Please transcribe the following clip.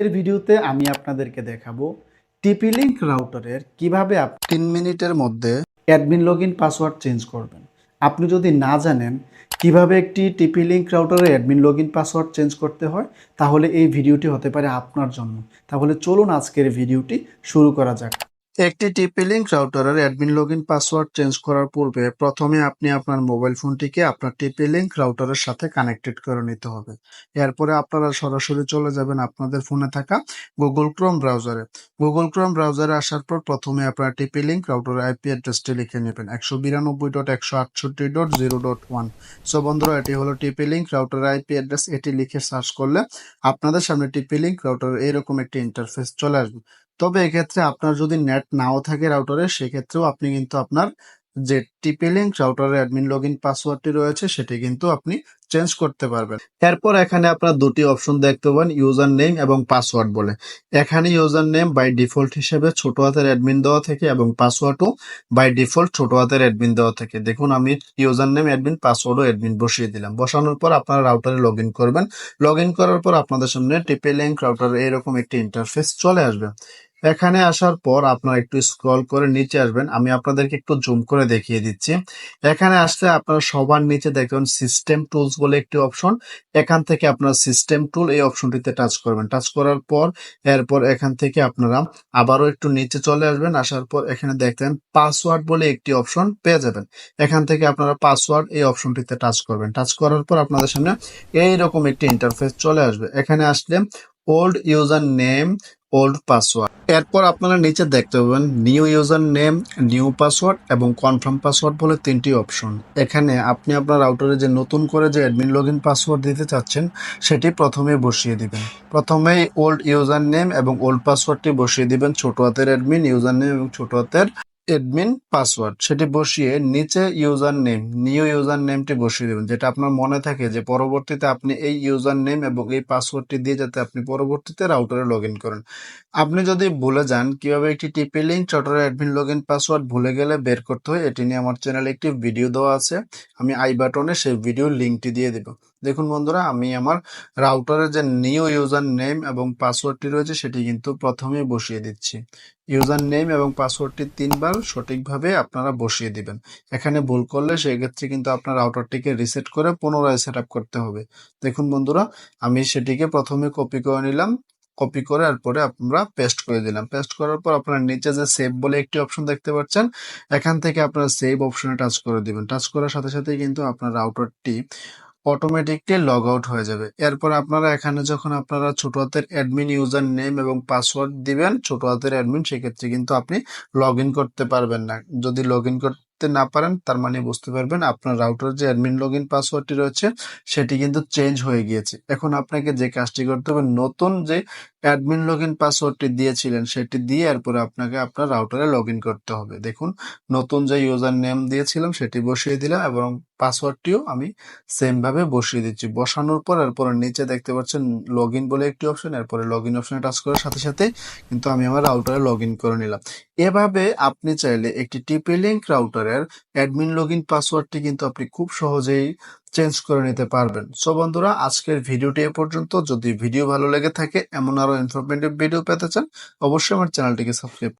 এর ভিডিওতে আমি আপনাদেরকে দেখাবো টিপি লিঙ্ক রাউটারের কীভাবে তিন মিনিটের মধ্যে admin log in password change করবেন। আপনি যদি না জানেন কীভাবে একটি TP link রাউটারের admin log in password change করতে হয়, তাহলে এই ভিডিওটি হতে পারে আপনার জন্য। তাহলে চলুন আজকের ভিডিওটি শুরু করা যাক। একটি টিপি লিঙ্ক রাউটারের অ্যাডমিন লগইন পাসওয়ার্ড চেঞ্জ করার পূর্বে প্রথমে আপনি আপনার মোবাইল ফোনটিকে আপনার টিপি লিঙ্ক রাউটারের সাথে কানেক্টেড করে নিতে হবে। এরপরে আপনারা সরাসরি চলে যাবেন আপনাদের ফোনে থাকা গুগল ক্রোম ব্রাউজারে। গুগল ক্রোম ব্রাউজারে আসার পর প্রথমে আপনার টিপি লিঙ্ক রাউটারের আইপি অ্যাড্রেসটি লিখে নেবেন একশো বিরানব্বই ডট একশো আটষট্টি dot zero dot one. So বন্ধুরা, এটি হলো টিপি লিঙ্ক রাউটারের আইপি অ্যাড্রেস। এটি লিখে সার্চ করলে আপনাদের সামনে টিপি লিঙ্ক রাউটারের এরকম একটি ইন্টারফেস চলে আসবে। তবে এক্ষেত্রে আপনার যদি নেট নাও থাকে রাউটারে সেক্ষেত্রেও আপনি কিন্তু আপনার যে টিপি লিঙ্ক রাউটারের অ্যাডমিন লগ ইন পাসওয়ার্ডটি রয়েছে, সেটি কিন্তু আপনি চেঞ্জ করতে পারবেন। এরপর এখানে আপনার দুটি অপশন দেখতে পাবেন ইউজার নেম এবং পাসওয়ার্ড বলে। এখানে ইউজার নেম বাই ডিফল্ট হিসেবে ছোট হাতের অ্যাডমিন দেওয়া থেকে এবং পাসওয়ার্ডও বাই ডিফল্ট ছোট হাতের অ্যাডমিন দেওয়া থেকে। দেখুন, আমি ইউজার নেম অ্যাডমিন পাসওয়ার্ডও অ্যাডমিন বসিয়ে দিলাম। বসানোর পর আপনারা রাউটারে লগ ইন করবেন। লগ ইন করার পর আপনাদের সামনে টিপি লিঙ্ক রাউটারের এরকম একটি ইন্টারফেস চলে আসবে। এখানে আসার পর আপনারা একটু স্ক্রল করে নিচে আসবেন। আমি আপনাদেরকে একটু জুম করে দেখিয়ে দিচ্ছি। এখানে আসলে আপনারা সবার নিচে দেখবেন সিস্টেম টুলস বলে একটি অপশন এখান থেকে আপনারা সিস্টেম টুল এই অপশনটিতে টাচ করবেন। টাচ করার পর এরপর এখান থেকে আপনারা আবারও একটু নিচে চলে আসবেন। আসার পর এখানে দেখবেন পাসওয়ার্ড বলে একটি অপশন পেয়ে যাবেন। এখান থেকে আপনারা পাসওয়ার্ড এই অপশনটিতে টাচ করবেন। টাচ করার পর আপনাদের সামনে এইরকম একটি ইন্টারফেস চলে আসবে। এখানে আসলে old user name old password এরপর আপনারা নিচে দেখতে পাবেন new user name new password এবং কনফার্ম পাসওয়ার্ড বলে তিনটি অপশন। এখানে আপনি আপনার রাউটারে যে নতুন করে যে অ্যাডমিন লগ ইন পাসওয়ার্ড দিতে চাচ্ছেন, সেটি প্রথমে বসিয়ে দিবেন। প্রথমেই ওল্ড ইউজার নেম এবং ওল্ড পাসওয়ার্ডটি বসিয়ে দিবেন ছোট হাতের অ্যাডমিন ইউজার নেম এবং ছোট হাতের অ্যাডমিন পাসওয়ার্ড সেটি বসিয়ে নিচে ইউজার নেম নিউ ইউজার নেমটি বসিয়ে দেবেন, যেটা আপনার মনে থাকে যে পরবর্তীতে আপনি এই ইউজার নেম এবং এই পাসওয়ার্ডটি দিয়ে যাতে আপনি পরবর্তীতে রাউটারে লগ ইন করেন। আপনি যদি ভুলে যান, কীভাবে একটি টিপি লিঙ্ক চটারের অ্যাডমিন লগ ইন পাসওয়ার্ড ভুলে গেলে বের করতে হয়, এটি নিয়ে আমার চ্যানেলে একটি ভিডিও দেওয়া আছে, আমি আই বাটনে সেই ভিডিওর লিঙ্কটি দিয়ে দেব। দেখুন বন্ধুরা, আমি আমার রাউটারের যে নিউ ইউজার নেম এবং পাসওয়ার্ডটি রয়েছে, সেটি কিন্তু প্রথমেই বসিয়ে দিচ্ছি। ইউজার নেম এবং পাসওয়ার্ডটি তিনবার সঠিকভাবে আপনারা বসিয়ে দিবেন। এখানে ভুল করলে সেক্ষেত্রে কিন্তু আপনার রাউটারটিকে রিসেট করে পুনরায় সেট করতে হবে। দেখুন বন্ধুরা, আমি সেটিকে প্রথমে কপি করে নিলাম। কপি করে এরপরে আমরা পেস্ট করে দিলাম। পেস্ট করার পর আপনার নিচে যে সেভ বলে একটি অপশন দেখতে পাচ্ছেন, এখান থেকে আপনারা সেভ অপশনে টাচ করে দিবেন। টাচ করার সাথে সাথে কিন্তু আপনার রাউটারটি অটোমেটিকলি লগ আউট হয়ে যাবে। এরপর আপনারা এখানে যখন আপনারা ছোট হাতের অ্যাডমিন ইউজার নেম এবং পাসওয়ার্ড দিবেন, ছোট হাতের অ্যাডমিন সেক্ষেত্রে কিন্তু আপনি লগ করতে পারবেন না। যদি লগ ইন করতে না পারেন, তার মানে বুঝতে পারবেন আপনার রাউটার যে অ্যাডমিন লগ ইন পাসওয়ার্ডটি রয়েছে, সেটি কিন্তু চেঞ্জ হয়ে গিয়েছে। এখন আপনাকে যে কাজটি করতে হবে, নতুন যে অ্যাডমিন লগ ইন পাসওয়ার্ডটি দিয়েছিলেন, সেটি দিয়ে এরপরে আপনাকে আপনার রাউটারে লগ করতে হবে। দেখুন, নতুন যে ইউজার নেম দিয়েছিলাম, সেটি বসিয়ে দিলাম এবং পাসওয়ার্ডটিও আমি সেম ভাবে বসিয়ে দিচ্ছি। বসানোর পর, এরপরে নিচে দেখতে পাচ্ছেন লগ বলে একটি অপশন এরপরে লগ ইন অপশনে টাচ করার সাথে সাথে কিন্তু আমি আমার রাউটারে লগ করে নিলাম। এভাবে আপনি চাইলে একটি টিপি লিঙ্ক রাউটারের অ্যাডমিন লগ ইন পাসওয়ার্ডটি কিন্তু আপনি খুব সহজেই চেঞ্জ করে নিতে পারবেন। সো বন্ধুরা, আজকের ভিডিওটি এ পর্যন্ত। যদি ভিডিও ভালো লেগে থাকে, এমন আরও ইনফরমেটিভ ভিডিও পেতে চান, অবশ্যই আমার চ্যানেলটিকে সাবস্ক্রাইব